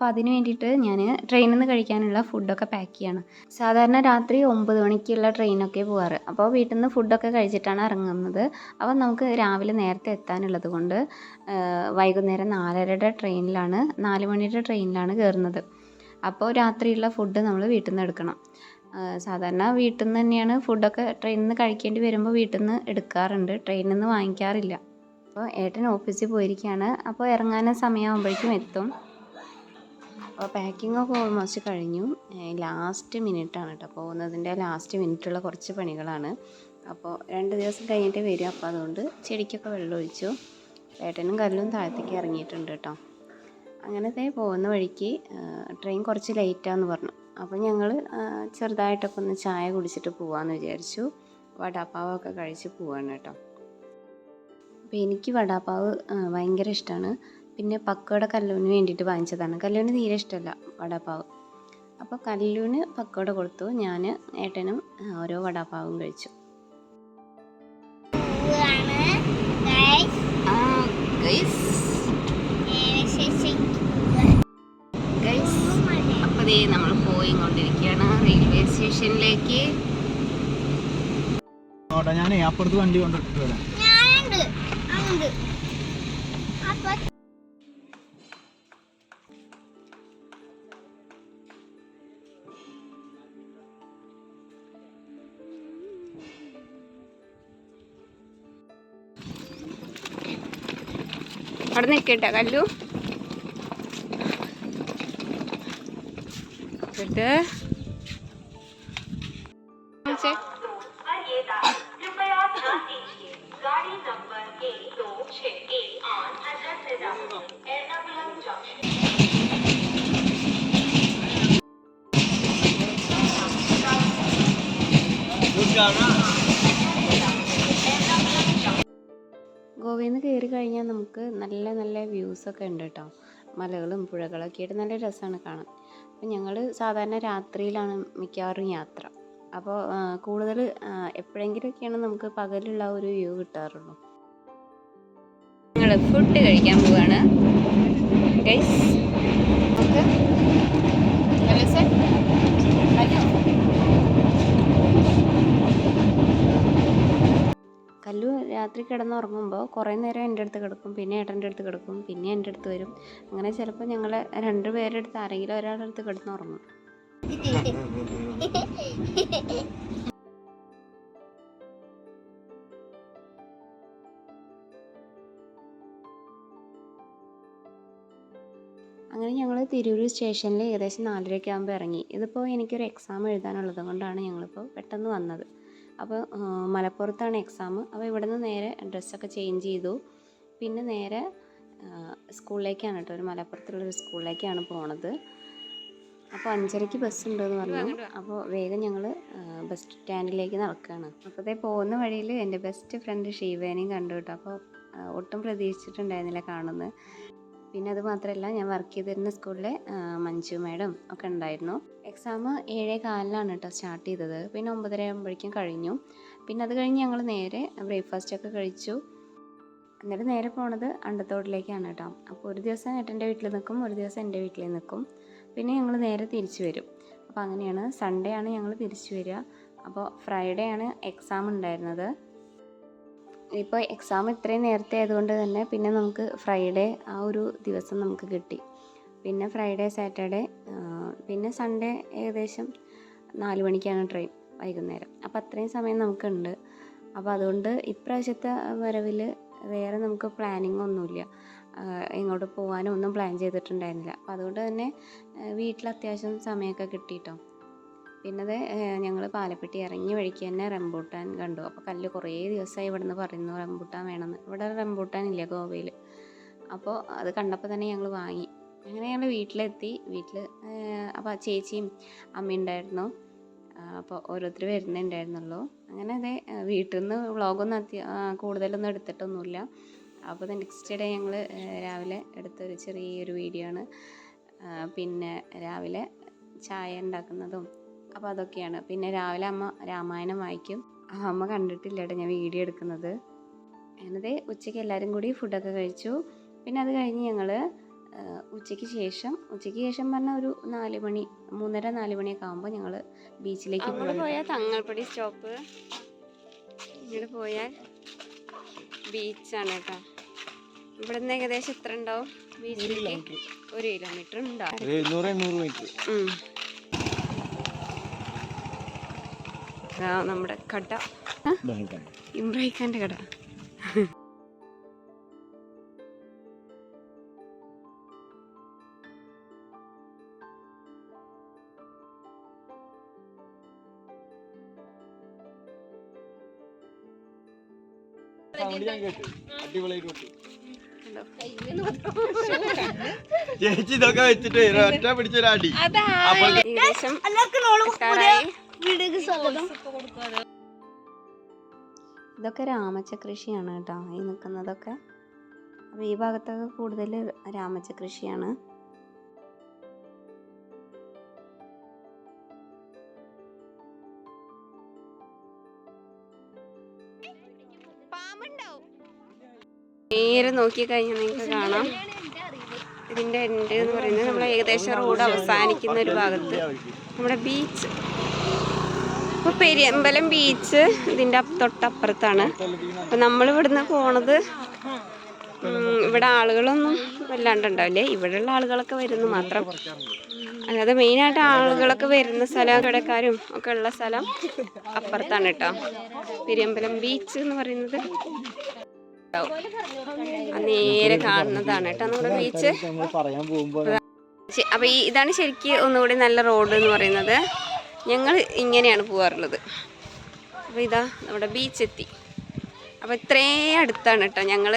അപ്പോൾ അതിന് വേണ്ടിയിട്ട് ഞാൻ ട്രെയിനിൽ നിന്ന് കഴിക്കാനുള്ള ഫുഡൊക്കെ പാക്ക് ചെയ്യാണ്. സാധാരണ രാത്രി ഒമ്പത് മണിക്കുള്ള ട്രെയിനൊക്കെ പോവാറ്. അപ്പോൾ വീട്ടിൽ നിന്ന് ഫുഡൊക്കെ കഴിച്ചിട്ടാണ് ഇറങ്ങുന്നത്. അപ്പോൾ നമുക്ക് രാവിലെ നേരത്തെ എത്താനുള്ളത് കൊണ്ട് വൈകുന്നേരം നാലരയുടെ ട്രെയിനിലാണ് നാല് മണിയുടെ ട്രെയിനിലാണ് കയറുന്നത് അപ്പോൾ രാത്രിയുള്ള ഫുഡ് നമ്മൾ വീട്ടിൽ നിന്ന് എടുക്കണം സാധാരണ വീട്ടിൽ നിന്ന് തന്നെയാണ് ഫുഡൊക്കെ ട്രെയിനിൽ നിന്ന് കഴിക്കേണ്ടി വരുമ്പോൾ വീട്ടിൽ നിന്ന് എടുക്കാറുണ്ട്. ട്രെയിനിൽ നിന്ന് വാങ്ങിക്കാറില്ല. അപ്പോൾ ഏട്ടൻ ഓഫീസിൽ പോയിരിക്കുകയാണ് അപ്പോൾ ഇറങ്ങാനും സമയമാകുമ്പോഴേക്കും എത്തും. അപ്പോൾ പാക്കിംഗ് ഒക്കെ ഓൾമോസ്റ്റ് കഴിഞ്ഞു. ലാസ്റ്റ് മിനിറ്റാണ് കേട്ടോ പോകുന്നതിന്റെ ലാസ്റ്റ് മിനിറ്റുള്ള കുറച്ച് പണികളാണ്. അപ്പോൾ രണ്ട് ദിവസം കഴിഞ്ഞിട്ട് വരും. അപ്പോൾ അതുകൊണ്ട് ചെടിക്കൊക്കെ വെള്ളം ഒഴിച്ചു. കല്ലും താഴത്തേക്ക് ഇറങ്ങിയിട്ടുണ്ട് കേട്ടോ അങ്ങനത്തെ പോകുന്ന വഴിക്ക് ട്രെയിൻ കുറച്ച് ലേറ്റാന്ന് പറഞ്ഞു. അപ്പോൾ ഞങ്ങൾ ചെറുതായിട്ടൊക്കെ ഒന്ന് ചായ കുടിച്ചിട്ട് പോവാമെന്ന് വിചാരിച്ചു. വടാപ്പാവൊക്കെ കഴിച്ച് പോവാണ് കേട്ടോ അപ്പോൾ എനിക്ക് വടാപ്പാവ് ഭയങ്കര ഇഷ്ടമാണ് പിന്നെ പക്കോട കല്ലൂന് വേണ്ടിയിട്ട് വാങ്ങിച്ചതാണ്. കല്ലൂന് തീരെ ഇഷ്ടമല്ല വടാപ്പാവ്. അപ്പോൾ കല്ലൂന് പക്കോട കൊടുത്തു. ഞാൻ ഏട്ടനും ഓരോ വടാപ്പാവും കഴിച്ചു. അപ്പോൾ ദേ നമ്മൾ പോയി കൊണ്ടിരിക്കുകയാണ് റെയിൽവേ സ്റ്റേഷനിലേക്ക്. ഞാൻ ഞാനേ അപ്പുറത്ത് വണ്ടി കൊണ്ടിട്ട് വരാം. ഞാനുണ്ട് അങ്ങോട്ട് അപ്പൊ അവിടെ നിൽക്കട്ടെ നിന്ന് കയറി കഴിഞ്ഞാൽ നമുക്ക് നല്ല നല്ല വ്യൂസൊക്കെ ഉണ്ട് കേട്ടോ മലകളും പുഴകളൊക്കെ ആയിട്ട് നല്ല രസമാണ് കാണാൻ. അപ്പം ഞങ്ങൾ സാധാരണ രാത്രിയിലാണ് മിക്കവാറും യാത്ര. അപ്പോൾ കൂടുതൽ എപ്പോഴെങ്കിലുമൊക്കെയാണ് നമുക്ക് പകലുള്ള ഒരു വ്യൂ കിട്ടാറുള്ളൂ. ഞങ്ങൾ ഫുഡ് കഴിക്കാൻ പോവാണ് നമുക്ക് ഹലോ സർ ഹലോ കല്ലു രാത്രി കിടന്നുറങ്ങുമ്പോൾ കുറേ നേരം എന്റെ അടുത്ത് കിടക്കും പിന്നെ ഏട്ടന്റെ അടുത്ത് കിടക്കും പിന്നെ എന്റെ അടുത്ത് വരും. അങ്ങനെ ചിലപ്പോൾ ഞങ്ങൾ രണ്ട് പേരുടെ അടുത്ത് ആരെങ്കിലും ഒരാളുടെ അടുത്ത് കിടന്നുറങ്ങും. അങ്ങനെ ഞങ്ങൾ തിരൂർ സ്റ്റേഷനിൽ ഏകദേശം നാലരയൊക്കെ ആകുമ്പോൾ ഇറങ്ങി. ഇതിപ്പോൾ എനിക്കൊരു എക്സാം എഴുതാനുള്ളത് കൊണ്ടാണ് ഞങ്ങളിപ്പോൾ പെട്ടെന്ന് വന്നത്. അപ്പോൾ മലപ്പുറത്താണ് എക്സാം അപ്പോൾ ഇവിടെ നിന്ന് നേരെ ഡ്രസ്സൊക്കെ ചേഞ്ച് ചെയ്തു. പിന്നെ നേരെ സ്കൂളിലേക്കാണ് കേട്ടോ ഒരു മലപ്പുറത്തുള്ളൊരു സ്കൂളിലേക്കാണ് പോണത്. അപ്പോൾ അഞ്ചരയ്ക്ക് ബസ് ഉണ്ടെന്ന് പറഞ്ഞു. അപ്പോൾ വേഗം ഞങ്ങൾ ബസ് സ്റ്റാൻഡിലേക്ക് നടക്കുകയാണ് അപ്പോൾ അതേ പോകുന്ന വഴിയിൽ എന്റെ ബെസ്റ്റ് ഫ്രണ്ട് ഷീവേനെയും കണ്ടു കേട്ടോ. അപ്പോൾ ഒട്ടും പ്രതീക്ഷിച്ചിട്ടുണ്ടായിരുന്നില്ല കാണുന്നത്. പിന്നെ അത് മാത്രമല്ല ഞാൻ വർക്ക് ചെയ്തിരുന്ന സ്കൂളിലെ മഞ്ജു മാഡം ഒക്കെ ഉണ്ടായിരുന്നു. എക്സാം ഏഴേ കാലിലാണ് കേട്ടോ സ്റ്റാർട്ട് ചെയ്തത്. പിന്നെ ഒമ്പതര ആകുമ്പോഴേക്കും കഴിഞ്ഞു. പിന്നെ അത് കഴിഞ്ഞ് ഞങ്ങൾ നേരെ ബ്രേക്ക്ഫാസ്റ്റ് ഒക്കെ കഴിച്ചു. എന്നിട്ട് നേരെ പോണത് അണ്ടത്തോട്ടിലേക്കാണ് കേട്ടോ അപ്പോൾ ഒരു ദിവസം ഏട്ടന്റെ വീട്ടിൽ നിൽക്കും ഒരു ദിവസം എന്റെ വീട്ടിൽ നിൽക്കും പിന്നെ ഞങ്ങൾ നേരെ തിരിച്ചു വരും. അപ്പോൾ അങ്ങനെയാണ് സൺഡേ ആണ് ഞങ്ങൾ തിരിച്ചു വരിക. അപ്പോൾ ഫ്രൈഡേ ആണ് എക്സാം ഉണ്ടായിരുന്നത്. ഇപ്പോൾ എക്സാം ഇത്രയും നേരത്തെ ആയതുകൊണ്ട് തന്നെ പിന്നെ നമുക്ക് ഫ്രൈഡേ ആ ഒരു ദിവസം നമുക്ക് കിട്ടി. പിന്നെ ഫ്രൈഡേ സാറ്റർഡേ പിന്നെ സൺഡേ ഏകദേശം നാല് മണിക്കാണ് ട്രെയിൻ വൈകുന്നേരം. അപ്പോൾ അത്രയും സമയം നമുക്കുണ്ട്. അപ്പോൾ അതുകൊണ്ട് ഇപ്രാവശ്യത്തെ വരവിൽ വേറെ നമുക്ക് പ്ലാനിങ് ഒന്നുമില്ല. എങ്ങോട്ട് പോകാനും ഒന്നും പ്ലാൻ ചെയ്തിട്ടുണ്ടായിരുന്നില്ല. അപ്പോൾ അതുകൊണ്ട് തന്നെ വീട്ടിൽ അത്യാവശ്യം സമയമൊക്കെ കിട്ടിയിട്ടോ? പിന്നെ അത് ഞങ്ങൾ പാലപ്പെട്ടി ഇറങ്ങി വഴിക്ക് തന്നെ റംബൂട്ടാൻ കണ്ടു. അപ്പോൾ കല്ല് കുറേ ദിവസമായി ഇവിടെ നിന്ന് പറയുന്നു റംബൂട്ടാൻ വേണമെന്ന് ഇവിടെ റംബൂട്ടാൻ ഇല്ല ഗോവയിൽ അപ്പോൾ അത് കണ്ടപ്പോൾ തന്നെ ഞങ്ങൾ വാങ്ങി. അങ്ങനെ ഞങ്ങൾ വീട്ടിലെത്തി. വീട്ടിൽ അപ്പോൾ ആ ചേച്ചിയും അമ്മയും ഉണ്ടായിരുന്നു. അപ്പോൾ ഓരോരുത്തർ വരുന്നുണ്ടായിരുന്നുള്ളൂ അങ്ങനെ അതെ വീട്ടിൽ നിന്ന് വ്ളോഗൊന്നും അത്യ കൂടുതലൊന്നും എടുത്തിട്ടൊന്നുമില്ല. അപ്പോൾ നെക്സ്റ്റ് ഡേ ഞങ്ങൾ രാവിലെ എടുത്തൊരു ചെറിയൊരു വീഡിയോ ആണ്. പിന്നെ രാവിലെ ചായ ഉണ്ടാക്കുന്നതും അപ്പോൾ അതൊക്കെയാണ്. പിന്നെ രാവിലെ അമ്മ രാമായണം വായിക്കും. ആ, അമ്മ കണ്ടിട്ടില്ല കേട്ടോ ഞാൻ വീഡിയോ എടുക്കുന്നത്. എന്നിട്ട് ഉച്ചയ്ക്ക് എല്ലാവരും കൂടി ഫുഡൊക്കെ കഴിച്ചു. പിന്നെ അത് കഴിഞ്ഞ് ഞങ്ങൾ ഉച്ചയ്ക്ക് ശേഷം ഉച്ചയ്ക്ക് ശേഷം പറഞ്ഞാൽ ഒരു നാല് മണി മൂന്നര നാല് മണിയൊക്കെ ആകുമ്പോൾ ഞങ്ങൾ ബീച്ചിലേക്ക് പോയാൽ തങ്ങൾപ്പടി സ്റ്റോപ്പ് ഇങ്ങോട്ട് പോയാൽ ബീച്ചാണ് കേട്ടോ. ഇവിടെ നിന്ന് ഏകദേശം എത്ര ഉണ്ടാവും? ബീച്ചിലേക്ക് ഒരു കിലോമീറ്റർ ഉണ്ടാവും. നമ്മുടെ കട. ഇമ്രായിഖാന്റെ കട? ചേച്ചി ഇതൊക്കെ വെച്ചിട്ട് ഒറ്റ പിടിച്ചൊരാടി. അപ്പോൾ വീഡിയോക്ക് സ്വാഗതം. ഇതൊക്കെ രാമച്ച കൃഷിയാണ് കേട്ടോ ഈ നിൽക്കുന്നതൊക്കെ. അപ്പോൾ ഈ ഭാഗത്തൊക്കെ കൂടുതൽ രാമച്ച കൃഷിയാണ് നേരെ നോക്കി കഴിഞ്ഞാൽ നിങ്ങൾക്ക് കാണാം. ഇതിന്റെ എൻഡ് എന്ന് പറയുന്നത് നമ്മൾ ഏകദേശം റോഡ് അവസാനിക്കുന്ന ഒരു ഭാഗത്ത്. നമ്മുടെ ബീച്ച് ഇപ്പോൾ പെരിയമ്പലം ബീച്ച് ഇതിന്റെ തൊട്ടപ്പുറത്താണ്. അപ്പോൾ നമ്മൾ ഇവിടുന്ന് പോണത് ഇവിടെ ആളുകളൊന്നും വല്ലാണ്ട് ഉണ്ടാവില്ലേ ഇവിടെയുള്ള ആളുകളൊക്കെ വരുന്നു മാത്രം. അല്ലാതെ മെയിനായിട്ട് ആളുകളൊക്കെ വരുന്ന സ്ഥലം കടക്കാരും ഒക്കെ ഉള്ള സ്ഥലം അപ്പുറത്താണ് കേട്ടോ. പെരിയമ്പലം ബീച്ച് എന്ന് പറയുന്നത്. നേരെ കാണുന്നതാണ് കേട്ടോ നമ്മുടെ ബീച്ച് അപ്പൊ ഇതാണ് ശരിക്ക് ഒന്നുകൂടി നല്ല റോഡ് എന്ന് പറയുന്നത്. ഞങ്ങൾ ഇങ്ങനെയാണ് പോകാറുള്ളത് അപ്പോൾ ഇതാ നമ്മുടെ ബീച്ച് എത്തി. അപ്പോൾ ഇത്രേ അടുത്താണ് കേട്ടോ ഞങ്ങൾ.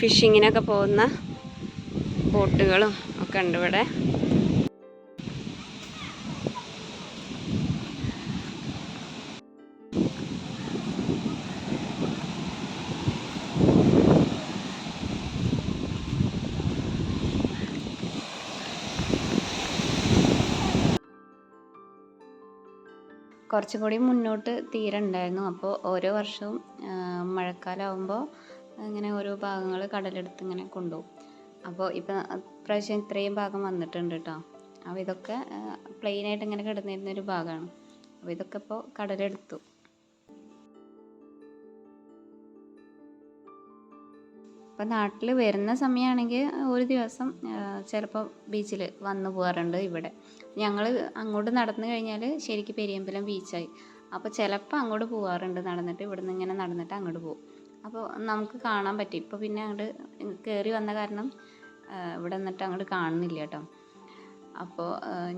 ഫിഷിങ്ങിനൊക്കെ പോകുന്ന ബോട്ടുകളും ഒക്കെ ഉണ്ട് ഇവിടെ. കുറച്ചും കൂടി മുന്നോട്ട് തീരണ്ടായിരുന്നു. അപ്പോൾ ഓരോ വർഷവും മഴക്കാലമാകുമ്പോൾ ഇങ്ങനെ ഓരോ ഭാഗങ്ങൾ കടലെടുത്ത് ഇങ്ങനെ കൊണ്ടുപോകും. അപ്പോൾ ഇപ്പം പ്രാവശ്യം ഇത്രയും ഭാഗം വന്നിട്ടുണ്ട് കേട്ടോ അപ്പോൾ ഇതൊക്കെ പ്ലെയിനായിട്ട് ഇങ്ങനെ കിടന്നിരുന്ന ഒരു ഭാഗമാണ് അപ്പോൾ ഇതൊക്കെ ഇപ്പോൾ കടലെടുത്തു. ഇപ്പം നാട്ടിൽ വരുന്ന സമയമാണെങ്കിൽ ഒരു ദിവസം ചിലപ്പോൾ ബീച്ചിൽ വന്നു പോകാറുണ്ട് ഇവിടെ. ഞങ്ങൾ അങ്ങോട്ട് നടന്നു കഴിഞ്ഞാൽ ശരിക്ക് പെരിയമ്പലം ബീച്ചായി. അപ്പോൾ ചിലപ്പോൾ അങ്ങോട്ട് പോകാറുണ്ട് നടന്നിട്ട് ഇവിടുന്ന് ഇങ്ങനെ നടന്നിട്ട് അങ്ങോട്ട് പോകും. അപ്പോൾ നമുക്ക് കാണാൻ പറ്റും. ഇപ്പോൾ പിന്നെ അങ്ങോട്ട് കയറി വന്ന കാരണം ഇവിടെ നിന്നിട്ട് അങ്ങോട്ട് കാണുന്നില്ല കേട്ടോ. അപ്പോൾ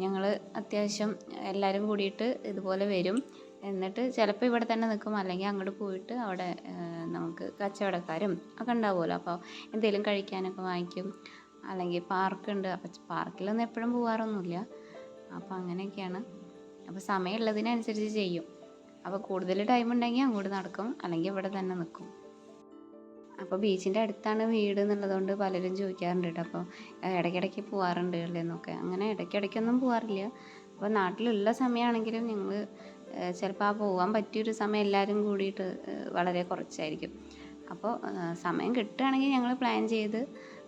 ഞങ്ങൾ അത്യാവശ്യം എല്ലാവരും കൂടിയിട്ട് ഇതുപോലെ വരും. എന്നിട്ട് ചിലപ്പോൾ ഇവിടെ തന്നെ നിൽക്കും. അല്ലെങ്കിൽ അങ്ങോട്ട് പോയിട്ട് അവിടെ നമുക്ക് കച്ചവടക്കാരും ഒക്കെ ഉണ്ടാവുമല്ലോ. അപ്പോൾ എന്തെങ്കിലും കഴിക്കാനൊക്കെ വാങ്ങിക്കും. അല്ലെങ്കിൽ പാർക്കുണ്ട്. അപ്പോൾ പാർക്കിലൊന്നും എപ്പോഴും പോകാറൊന്നുമില്ല അപ്പോൾ അങ്ങനെയൊക്കെയാണ്. അപ്പോൾ സമയമുള്ളതിനനുസരിച്ച് ചെയ്യും. അപ്പോൾ കൂടുതൽ ടൈം ഉണ്ടെങ്കിൽ അങ്ങോട്ട് നടക്കും. അല്ലെങ്കിൽ ഇവിടെ തന്നെ നിൽക്കും. അപ്പോൾ ബീച്ചിന്റെ അടുത്താണ് വീട് എന്നുള്ളതുകൊണ്ട് പലരും ചോദിക്കാറുണ്ട് കേട്ടോ. അപ്പോൾ ഇടയ്ക്കിടയ്ക്ക് പോകാറുണ്ട് എന്നൊക്കെ. അങ്ങനെ ഇടയ്ക്കിടയ്ക്കൊന്നും പോകാറില്ല അപ്പോൾ നാട്ടിലുള്ള സമയമാണെങ്കിലും ഞങ്ങൾ ചിലപ്പോൾ ആ പോകാൻ പറ്റിയൊരു സമയം എല്ലാവരും കൂടിയിട്ട് വളരെ കുറച്ചായിരിക്കും. അപ്പോൾ സമയം കിട്ടുകയാണെങ്കിൽ ഞങ്ങൾ പ്ലാൻ ചെയ്ത്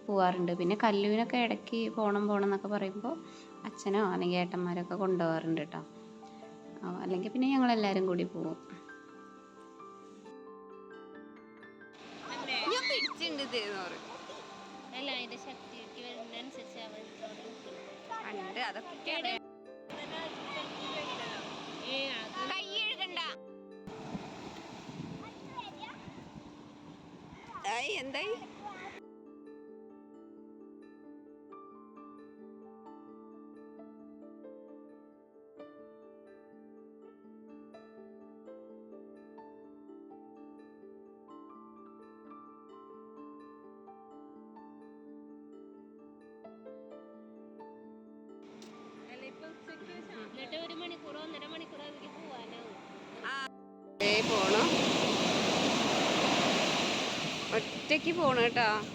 പോകാറുണ്ട് പിന്നെ കല്ലൂരിനൊക്കെ ഇടയ്ക്ക് പോകണം പോകണം എന്നൊക്കെ പറയുമ്പോൾ അച്ഛനോ അല്ലെങ്കിൽ ഏട്ടന്മാരൊക്കെ കൊണ്ടുപോകാറുണ്ട് കേട്ടോ അല്ലെങ്കിൽ പിന്നെ ഞങ്ങൾ എല്ലാവരും കൂടി പോകും പണ്ട് അതൊക്കെ കൈ എന്തായി ഒറ്റയ്ക്ക് പോണം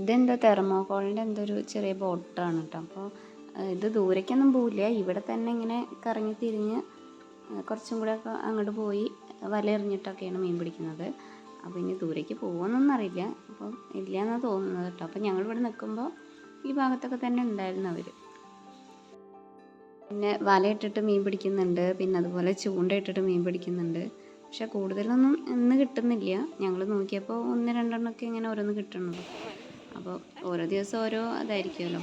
ഇതെന്തോ തെർമോകോളിന്റെ എന്തോ ഒരു ചെറിയ ബോട്ടാണ് കേട്ടോ. അപ്പോൾ ഇത് ദൂരേക്കൊന്നും പോവില്ല. ഇവിടെ തന്നെ ഇങ്ങനെ കറങ്ങി തിരിഞ്ഞ് കുറച്ചും കൂടെ ഒക്കെ അങ്ങോട്ട് പോയി വല എറിഞ്ഞിട്ടൊക്കെയാണ് മീൻ പിടിക്കുന്നത്. അപ്പോൾ ഇനി ദൂരേക്ക് പോകുമെന്നൊന്നും അറിയില്ല. അപ്പോൾ ഇല്ല എന്നാണ് തോന്നുന്നത് കേട്ടോ. അപ്പോൾ ഞങ്ങൾ ഇവിടെ നിൽക്കുമ്പോൾ ഈ ഭാഗത്തൊക്കെ തന്നെ ഉണ്ടായിരുന്നു അവർ. പിന്നെ വല ഇട്ടിട്ട് മീൻ പിടിക്കുന്നുണ്ട്. പിന്നെ അതുപോലെ ചൂണ്ട ഇട്ടിട്ട് മീൻ പിടിക്കുന്നുണ്ട്. പക്ഷെ കൂടുതലൊന്നും ഇന്ന് കിട്ടുന്നില്ല. ഞങ്ങൾ നോക്കിയപ്പോൾ ഒന്ന് രണ്ടെണ്ണമൊക്കെ ഇങ്ങനെ ഓരോന്ന് കിട്ടുന്നുള്ളൂ അപ്പോൾ ഓരോ ദിവസം ഓരോ അതായിരിക്കുമല്ലോ.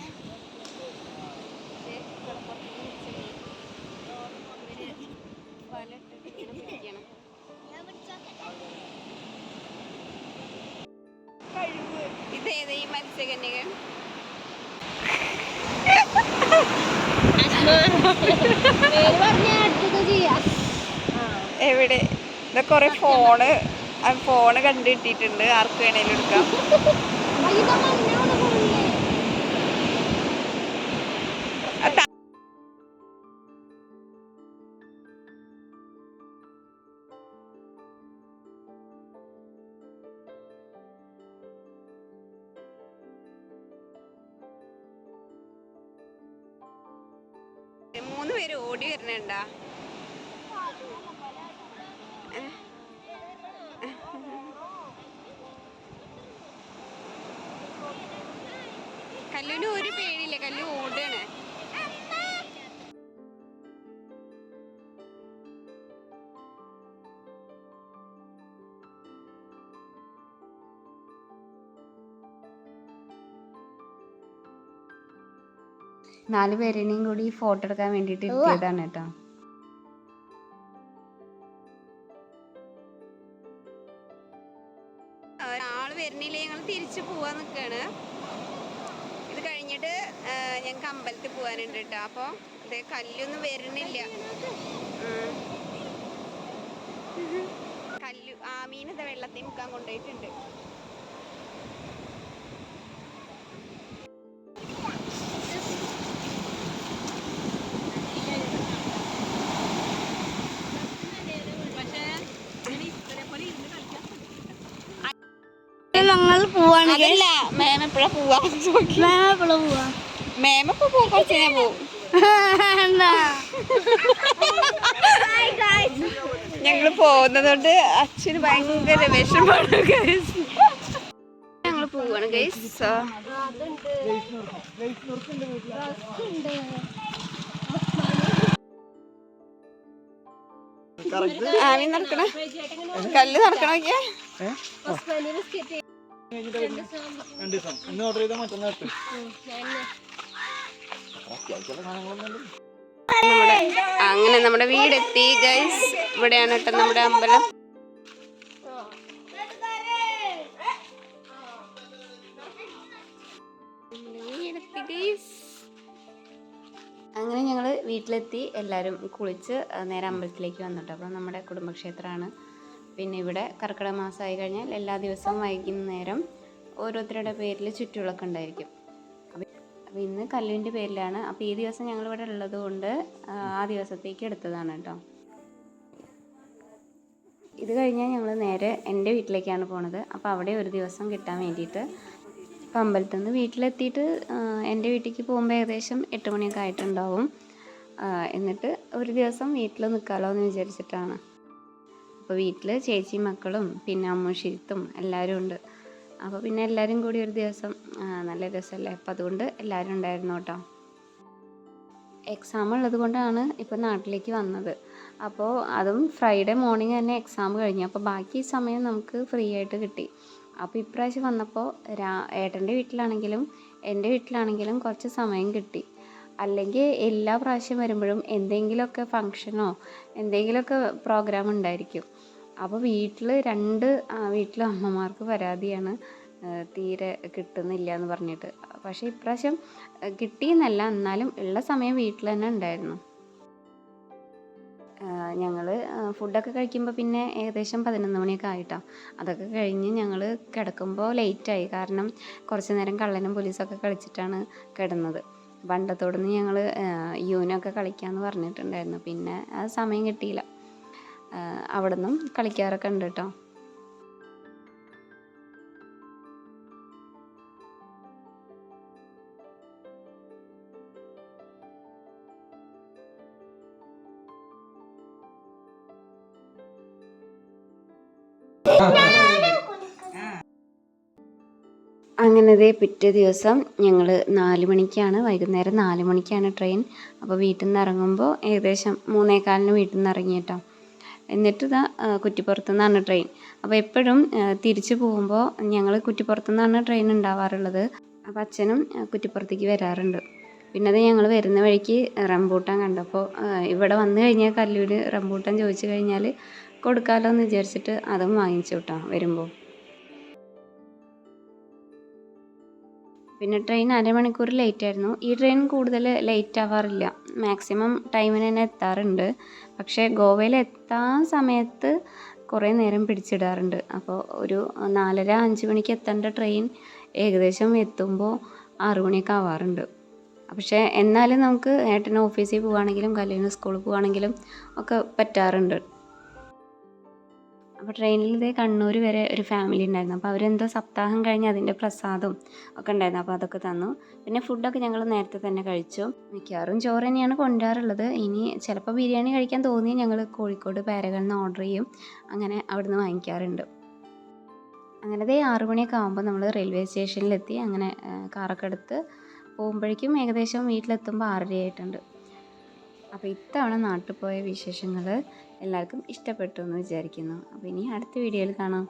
ഇതേതാ ഈ എവിടെ? ഇത് കൊറേ ഫോണ് ഫോണ് കണ്ടിട്ടിട്ടുണ്ട്. ആർക്ക് വേണേലും എടുക്കാം. മൂന്ന് പേര് ഓടി വരുന്നുണ്ടാ? കല്ലുവിന് ഒരു പേടിയില്ല. കല്ലു ഓടുകയാണ്. നാല് പേരെയും കൂടി ഫോട്ടോ എടുക്കാൻ വേണ്ടിയിട്ട് ഇരുത്തിയതാണ് കേട്ടോ. ഞങ്ങൾക്ക് അമ്പലത്തിൽ പോകാനുണ്ട് കേട്ടോ. അപ്പോൾ ഇതേ കല്ലൊന്നും വരുന്നില്ല. കല്ലു ആ മീനത്തെ വെള്ളത്തിൽ മുക്കാൻ കൊണ്ടുപോയിട്ടുണ്ട്. ഞങ്ങൾ പോവാണെങ്കിൽ മാം മേം എപ്പോഴാ പോവാ എപ്പോഴും പോവാ? മേം എപ്പോ പോകും കുറച്ച് ഞാൻ പോവും ഞങ്ങൾ പോകുന്നത് കൊണ്ട് അച്ഛന് ഭയങ്കര വിഷമാണ് ഗൈസ് ഞങ്ങൾ പോവാണ് ഗൈസ് ആമി നടക്കണ? കല്ല് നടക്കണോക്കിയാ രണ്ട് ദിവസം. ഇന്ന് ഓർഡർ ചെയ്താൽ മറ്റന്നാൾ എത്തും നമ്മുടെ അങ്ങനെ നമ്മുടെ വീടെത്തി ഗൈസ് ഇവിടെയാണ് കേട്ടോ നമ്മുടെ അമ്പലം. അങ്ങനെ ഞങ്ങൾ വീട്ടിലെത്തി എല്ലാവരും കുളിച്ച് നേരെ അമ്പലത്തിലേക്ക് വന്നിട്ട്. അപ്പോൾ നമ്മുടെ കുടുംബക്ഷേത്രമാണ്. പിന്നെ ഇവിടെ കർക്കിടക മാസമായി കഴിഞ്ഞാൽ എല്ലാ ദിവസവും വൈകുന്നേരം ഓരോരുത്തരുടെ പേരിൽ ചുറ്റുവിളക്ക് ഉണ്ടായിരിക്കും. അപ്പോൾ ഇന്ന് കല്ലുവിന്റെ പേരിലാണ്. അപ്പോൾ ഈ ദിവസം ഞങ്ങൾ ഇവിടെ ഉള്ളത് കൊണ്ട് ആ ദിവസത്തേക്ക് എടുത്തതാണ് കേട്ടോ. ഇത് കഴിഞ്ഞാൽ ഞങ്ങൾ നേരെ എന്റെ വീട്ടിലേക്കാണ് പോണത്. അപ്പോൾ അവിടെ ഒരു ദിവസം കിട്ടാൻ വേണ്ടിയിട്ട് അപ്പോൾ അമ്പലത്തിൽ നിന്ന് വീട്ടിലെത്തിയിട്ട് എന്റെ വീട്ടിലേക്ക് പോകുമ്പോൾ ഏകദേശം എട്ട് മണിയൊക്കെ ആയിട്ടുണ്ടാവും. എന്നിട്ട് ഒരു ദിവസം വീട്ടിൽ നിൽക്കാമല്ലോ എന്ന് വിചാരിച്ചിട്ടാണ്. അപ്പോൾ വീട്ടിൽ ചേച്ചി മക്കളും പിന്നെ അമ്മൂഷിത്തും എല്ലാവരും ഉണ്ട്. അപ്പോൾ പിന്നെ എല്ലാവരും കൂടി ഒരു ദിവസം നല്ല രസമല്ലേ അപ്പോൾ അതുകൊണ്ട് എല്ലാവരും ഉണ്ടായിരുന്നു കേട്ടോ. എക്സാം ഉള്ളത് കൊണ്ടാണ് ഇപ്പോൾ നാട്ടിലേക്ക് വന്നത്. അപ്പോൾ അതും ഫ്രൈഡേ മോർണിംഗ് തന്നെ എക്സാം കഴിഞ്ഞു. അപ്പോൾ ബാക്കി സമയം നമുക്ക് ഫ്രീ ആയിട്ട് കിട്ടി. അപ്പോൾ ഇപ്രാവശ്യം വന്നപ്പോൾ രാ ഏട്ടന്റെ വീട്ടിലാണെങ്കിലും എന്റെ വീട്ടിലാണെങ്കിലും കുറച്ച് സമയം കിട്ടി. അല്ലെങ്കിൽ എല്ലാ പ്രാവശ്യം വരുമ്പോഴും എന്തെങ്കിലുമൊക്കെ ഫങ്ഷനോ എന്തെങ്കിലുമൊക്കെ പ്രോഗ്രാം ഉണ്ടായിരിക്കും. അപ്പോൾ വീട്ടിൽ രണ്ട് വീട്ടിലെ അമ്മമാർക്ക് പരാതിയാണ് തീരെ കിട്ടുന്നില്ല എന്ന് പറഞ്ഞിട്ട്. പക്ഷേ ഇപ്രാവശ്യം കിട്ടിയെന്നല്ല എന്നാലും ഉള്ള സമയം വീട്ടിൽ തന്നെ ഉണ്ടായിരുന്നു. ഞങ്ങൾ ഫുഡൊക്കെ കഴിക്കുമ്പോൾ പിന്നെ ഏകദേശം പതിനൊന്ന് മണിയൊക്കെ ആയിട്ടോ. അതൊക്കെ കഴിഞ്ഞ് ഞങ്ങൾ കിടക്കുമ്പോൾ ലേറ്റായി. കാരണം കുറച്ച് നേരം കള്ളനും പോലീസൊക്കെ കളിച്ചിട്ടാണ് കിടന്നത്. പണ്ടത്തോടുന്ന് ഞങ്ങൾ യൂനൊക്കെ കളിക്കാമെന്ന് പറഞ്ഞിട്ടുണ്ടായിരുന്നു. പിന്നെ ആ സമയം കിട്ടിയില്ല. അവിടെ നിന്നും കളിക്കാറൊക്കെ ഉണ്ട് കേട്ടോ. അങ്ങനത്തെ പിറ്റേ ദിവസം ഞങ്ങൾ നാല് മണിക്കാണ് വൈകുന്നേരം നാല് മണിക്കാണ് ട്രെയിൻ. അപ്പോൾ വീട്ടിൽ നിന്ന് ഇറങ്ങുമ്പോൾ ഏകദേശം മൂന്നേകാലിന് വീട്ടിൽ നിന്ന് ഇറങ്ങി കേട്ടോ എന്നിട്ട് ഇതാ കുറ്റിപ്പുറത്തു നിന്നാണ് ട്രെയിൻ അപ്പോൾ എപ്പോഴും തിരിച്ചു പോകുമ്പോൾ ഞങ്ങൾ കുറ്റിപ്പുറത്തു നിന്നാണ് ട്രെയിൻ ഉണ്ടാവാറുള്ളത്. അപ്പോൾ അച്ഛനും കുറ്റിപ്പുറത്തേക്ക് വരാറുണ്ട്. പിന്നെ അത് ഞങ്ങൾ വരുന്ന വഴിക്ക് റംബൂട്ടാൻ കണ്ടപ്പോൾ ഇവിടെ വന്നു കഴിഞ്ഞാൽ കല്ലൂർ റംബൂട്ടാൻ ചോദിച്ചു കഴിഞ്ഞാൽ കൊടുക്കാമല്ലോ എന്ന് വിചാരിച്ചിട്ട് അതും വാങ്ങിച്ചു കേട്ടോ വരുമ്പോൾ പിന്നെ ട്രെയിൻ അരമണിക്കൂർ ലേറ്റ് ആയിരുന്നു. ഈ ട്രെയിൻ കൂടുതൽ ലേറ്റ് ആവാറില്ല. മാക്സിമം ടൈമിന് തന്നെ എത്താറുണ്ട്. പക്ഷേ ഗോവയിൽ എത്താൻ സമയത്ത് കുറേ നേരം പിടിച്ചിടാറുണ്ട്. അപ്പോൾ ഒരു നാലര അഞ്ച് മണിക്ക് എത്തേണ്ട ട്രെയിൻ ഏകദേശം എത്തുമ്പോൾ ആറു മണിയൊക്കെ ആവാറുണ്ട്. പക്ഷേ എന്നാലും നമുക്ക് ഏട്ടൻ ഓഫീസിൽ പോവുകയാണെങ്കിലും കല്യാണ സ്കൂളിൽ പോവുകയാണെങ്കിലും ഒക്കെ പറ്റാറുണ്ട്. അപ്പോൾ ട്രെയിനിൽ ഇതേ കണ്ണൂർ വരെ ഒരു ഫാമിലി ഉണ്ടായിരുന്നു. അപ്പോൾ അവരെന്തോ സപ്താഹം കഴിഞ്ഞ് അതിന്റെ പ്രസാദവും ഒക്കെ ഉണ്ടായിരുന്നു. അപ്പോൾ അതൊക്കെ തന്നു. പിന്നെ ഫുഡൊക്കെ ഞങ്ങൾ നേരത്തെ തന്നെ കഴിച്ചു. മിക്കവാറും ചോറ് തന്നെയാണ് കൊണ്ടുവരാറുള്ളത്. ഇനി ചിലപ്പോൾ ബിരിയാണി കഴിക്കാൻ തോന്നി ഞങ്ങൾ കോഴിക്കോട് പേരകളിൽ നിന്ന് ഓർഡർ ചെയ്യും. അങ്ങനെ അവിടുന്ന് വാങ്ങിക്കാറുണ്ട്. അങ്ങനെ ദേ ആറു മണിയൊക്കെ ആകുമ്പോൾ നമ്മൾ റെയിൽവേ സ്റ്റേഷനിലെത്തി അങ്ങനെ കാറൊക്കെ എടുത്ത് പോകുമ്പോഴേക്കും ഏകദേശം വീട്ടിലെത്തുമ്പോൾ ആറര ആയിട്ടുണ്ട് അപ്പോൾ ഇത്തവണ നാട്ടിൽ പോയ വിശേഷങ്ങൾ എല്ലാവർക്കും ഇഷ്ടപ്പെട്ടു എന്ന് വിചാരിക്കുന്നു. അപ്പോൾ ഇനി അടുത്ത വീഡിയോയിൽ കാണാം.